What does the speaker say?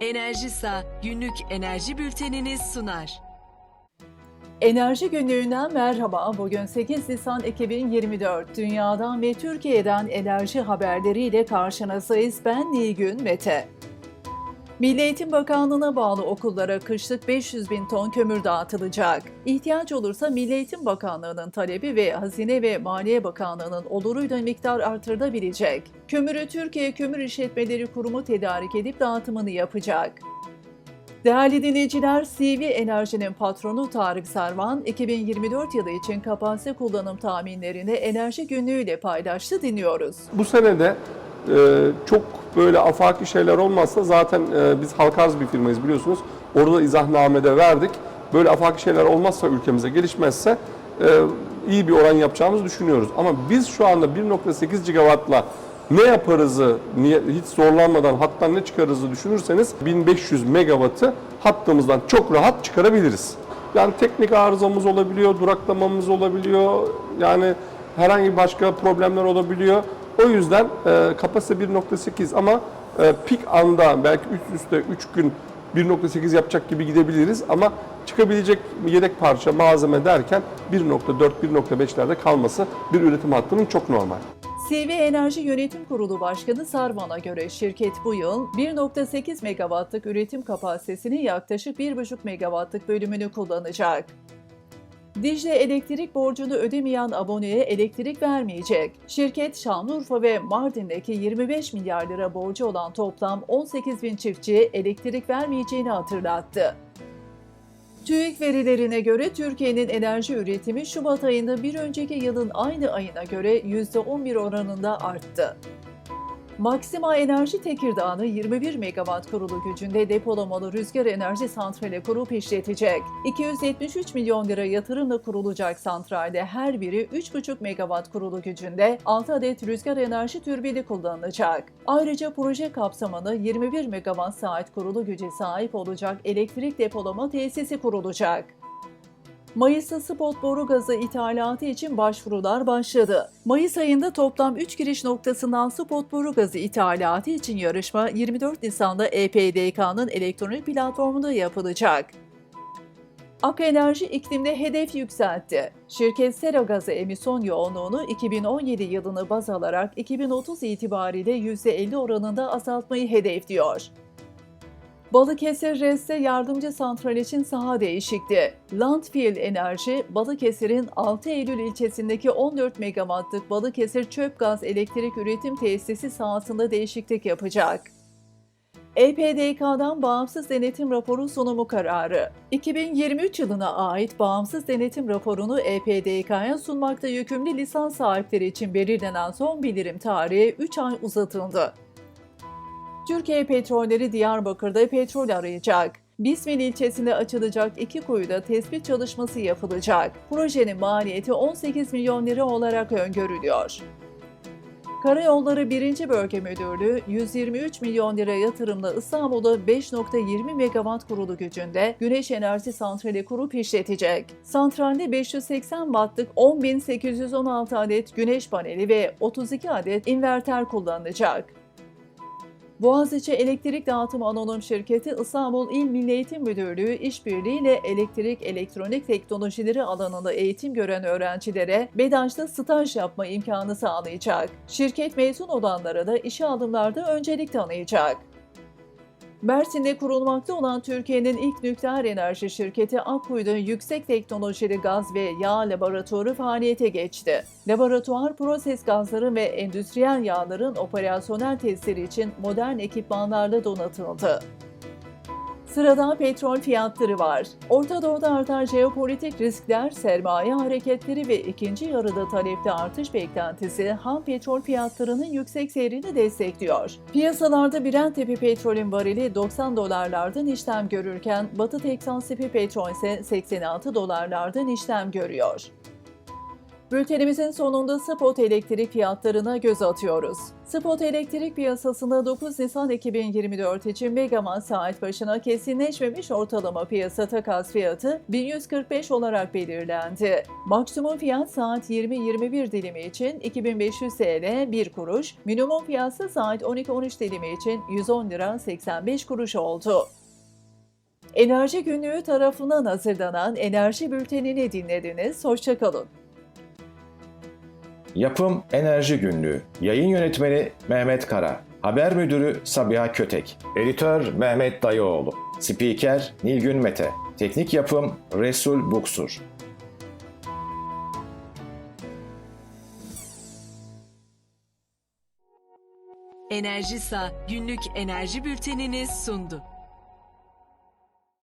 Enerjisa günlük enerji bülteniniz sunar. Enerji günlüğünden merhaba. Bugün 8 Nisan 2024. Dünyadan ve Türkiye'den enerji haberleriyle karşınızdayız. Ben Nilgün Mete. Milli Eğitim Bakanlığı'na bağlı okullara kışlık 500 bin ton kömür dağıtılacak. İhtiyaç olursa Milli Eğitim Bakanlığı'nın talebi ve Hazine ve Maliye Bakanlığı'nın oluruyla miktar artırılabilecek. Kömürü Türkiye Kömür İşletmeleri Kurumu tedarik edip dağıtımını yapacak. Değerli dinleyiciler, CV Enerji'nin patronu Tarık Sarvan, 2024 yılı için kapasite kullanım tahminlerini enerji günlüğüyle paylaştı dinliyoruz. Bu sene de e, çok böyle afaki şeyler olmazsa zaten e, biz halka arz bir firmayız biliyorsunuz. Orada izahnamede verdik. Böyle afaki şeyler olmazsa ülkemize gelişmezse e, iyi bir oran yapacağımızı düşünüyoruz. Ama biz şu anda 1.8 gigawattla ne yaparızı hiç zorlanmadan hattan ne çıkarırızı düşünürseniz 1500 megawattı hattımızdan çok rahat çıkarabiliriz. Yani teknik arızamız olabiliyor, duraklamamız olabiliyor. Yani herhangi başka problemler olabiliyor. O yüzden e, kapasite 1.8 ama e, pik anda belki üst üste 3 gün 1.8 yapacak gibi gidebiliriz ama çıkabilecek yedek parça malzeme derken 1.4 1.5'lerde kalması bir üretim hattının çok normal. CV Enerji Yönetim Kurulu Başkanı Sarvan'a göre şirket bu yıl 1.8 megawattlık üretim kapasitesinin yaklaşık 1.5 megawattlık bölümünü kullanacak. Dicle elektrik borcunu ödemeyen aboneye elektrik vermeyecek. Şirket Şanlıurfa ve Mardin'deki 25 milyar lira borcu olan toplam 18 bin çiftçiye elektrik vermeyeceğini hatırlattı. TÜİK verilerine göre Türkiye'nin enerji üretimi Şubat ayında bir önceki yılın aynı ayına göre %11 oranında arttı. Maxima Enerji Tekirdağ'ını 21 megawatt kurulu gücünde depolamalı rüzgar enerji santrali kurup işletecek. 273 milyon lira yatırımla kurulacak santralde her biri 3,5 megawatt kurulu gücünde 6 adet rüzgar enerji türbini kullanılacak. Ayrıca proje kapsamında 21 megawatt saat kurulu güce sahip olacak elektrik depolama tesisi kurulacak. Mayıs'ta spot boru gazı ithalatı için başvurular başladı. Mayıs ayında toplam 3 giriş noktasından spot boru gazı ithalatı için yarışma 24 Nisan'da EPDK'nın elektronik platformunda yapılacak. Ak Enerji iklimde hedef yükseltti. Şirket sera gazı emisyon yoğunluğunu 2017 yılını baz alarak 2030 itibariyle %50 oranında azaltmayı hedefliyor. Balıkesir RES'te yardımcı santral için saha değişikti. Landfill Enerji, Balıkesir'in 6 Eylül ilçesindeki 14 megawattlık Balıkesir Çöp Gaz Elektrik Üretim Tesisi sahasında değişiklik yapacak. EPDK'dan bağımsız denetim raporu sunumu kararı. 2023 yılına ait bağımsız denetim raporunu EPDK'ya sunmakta yükümlü lisans sahipleri için belirlenen son bildirim tarihi 3 ay uzatıldı. Türkiye Petrolleri Diyarbakır'da petrol arayacak. Bismil ilçesinde açılacak iki kuyuda tespit çalışması yapılacak. Projenin maliyeti 18 milyon lira olarak öngörülüyor. Karayolları 1. Bölge Müdürlüğü 123 milyon lira yatırımla İstanbul'da 5.20 megawatt kurulu gücünde güneş enerji santrali kurup işletecek. Santralde 580 wattlık 10.816 adet güneş paneli ve 32 adet inverter kullanılacak. Boğaziçi Elektrik Dağıtım Anonim Şirketi İstanbul İl Milli Eğitim Müdürlüğü işbirliğiyle elektrik elektronik teknolojileri alanında eğitim gören öğrencilere BEDAŞ'ta staj yapma imkanı sağlayacak. Şirket mezun olanlara da işe alımlarda öncelik tanıyacak. Mersin'de kurulmakta olan Türkiye'nin ilk nükleer enerji şirketi Akkuyu'da yüksek teknolojili gaz ve yağ laboratuvarı faaliyete geçti. Laboratuvar, proses gazların ve endüstriyel yağların operasyonel testleri için modern ekipmanlarla donatıldı. Sırada petrol fiyatları var. Orta Doğu'da artan jeopolitik riskler, sermaye hareketleri ve ikinci yarıda talepte artış beklentisi ham petrol fiyatlarının yüksek seyrini destekliyor. Piyasalarda Brent tipi petrolün varili 90 dolarlardan işlem görürken Batı Teksan tipi petrol ise 86 dolarlardan işlem görüyor. Bültenimizin sonunda spot elektrik fiyatlarına göz atıyoruz. Spot elektrik piyasasında 9 Nisan 2024 için megawatt saat başına kesinleşmemiş ortalama piyasa takas fiyatı 1145 olarak belirlendi. Maksimum fiyat saat 20-21 dilimi için 2500 TL 1 kuruş, minimum fiyatsa saat 12-13 dilimi için 110 lira 85 kuruş oldu. Enerji Günlüğü tarafından hazırlanan Enerji Bülteni'ni dinlediniz. Hoşçakalın. Yapım Enerji Günlüğü. Yayın yönetmeni Mehmet Kara. Haber müdürü Sabiha Kötek. Editör Mehmet Dayıoğlu. Spiker Nilgün Mete. Teknik yapım Resul Buksur. Enerjisa günlük enerji bültenini sundu.